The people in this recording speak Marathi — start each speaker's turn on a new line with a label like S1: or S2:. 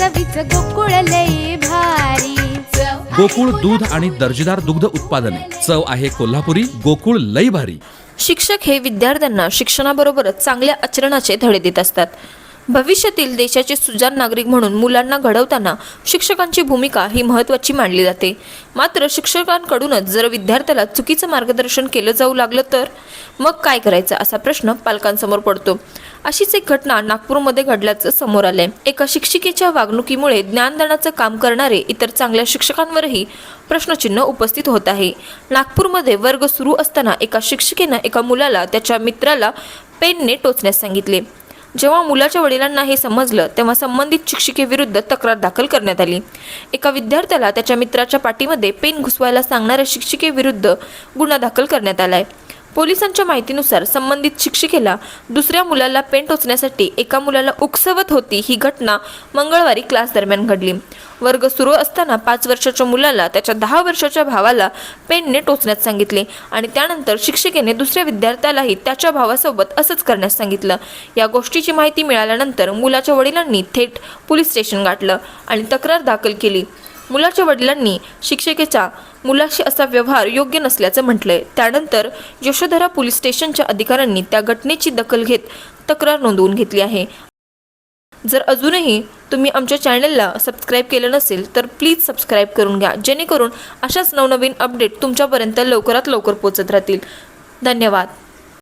S1: चवीच गोकुळ लई भारी.
S2: गोकुळ दूध आणि दर्जेदार दुग्ध उत्पादने. चव आहे कोल्हापुरी गोकुळ लई भारी.
S3: शिक्षक हे विद्यार्थ्यांना शिक्षणाबरोबरच चांगल्या आचरणाचे धडे देत असतात. भविष्यातील देशाचे सुजाण नागरिक म्हणून मुलांना घडवताना शिक्षकांची भूमिका ही महत्त्वाची मानली जाते. मात्र शिक्षकांकडूनच जर विद्यार्थ्याला चुकीचं मार्गदर्शन केलं जाऊ लागलं तर? मग काय करायचं असा प्रश्न पालकांसमोर पडतो. अशीच एक घटना नागपूरमध्ये घडल्याचं समोर आलंय. एका शिक्षिकेच्या वागणुकीमुळे ज्ञानदानाचं काम करणारे इतर चांगल्या शिक्षकांवरही प्रश्नचिन्ह उपस्थित होत आहे. नागपूरमध्ये वर्ग सुरू असताना एका शिक्षिकेनं एका मुलाला त्याच्या मित्राला पेनने टोचण्यास सांगितले. जेव्हा मुलाच्या वडिलांना हे समजलं तेव्हा संबंधित शिक्षिकेविरुद्ध तक्रार दाखल करण्यात आली. एका विद्यार्थ्याला त्याच्या मित्राच्या पाठीमध्ये पेन घुसवायला सांगणाऱ्या शिक्षिकेविरुद्ध गुन्हा दाखल करण्यात आलाय. पोलिसांच्या माहितीनुसार संबंधित शिक्षिकेला दुसऱ्या मुलाला पेन टोचण्यासाठी एका मुलाला उकसवत होती ही घटना मंगळवारी क्लास दरम्यान घडली. वर्ग सुरू असताना पाच वर्षाच्या मुलाला त्याच्या दहा वर्षाच्या भावाला पेनने टोचण्यास सांगितले आणि त्यानंतर शिक्षिकेने दुसऱ्या विद्यार्थ्यालाही त्याच्या भावासोबत असंच करण्यास सांगितलं. या गोष्टीची माहिती मिळाल्यानंतर मुलाच्या वडिलांनी थेट पोलीस स्टेशन गाठलं आणि तक्रार दाखल केली. मुलाच्या वडिलांनी शिक्षिकेचा मुलाशी असा व्यवहार योग्य नसल्याचं म्हटलंय त्यानंतर यशोधरा पोलीस स्टेशनच्या अधिकाऱ्यांनी त्या घटनेची दखल घेत तक्रार नोंदवून घेतली आहे. जर अजूनही तुम्ही आमच्या चॅनलला सबस्क्राईब केलं नसेल तर प्लीज सबस्क्राईब करून घ्या. जेणेकरून अशाच नवनवीन अपडेट तुमच्यापर्यंत लवकरात लवकर पोचत राहतील. धन्यवाद.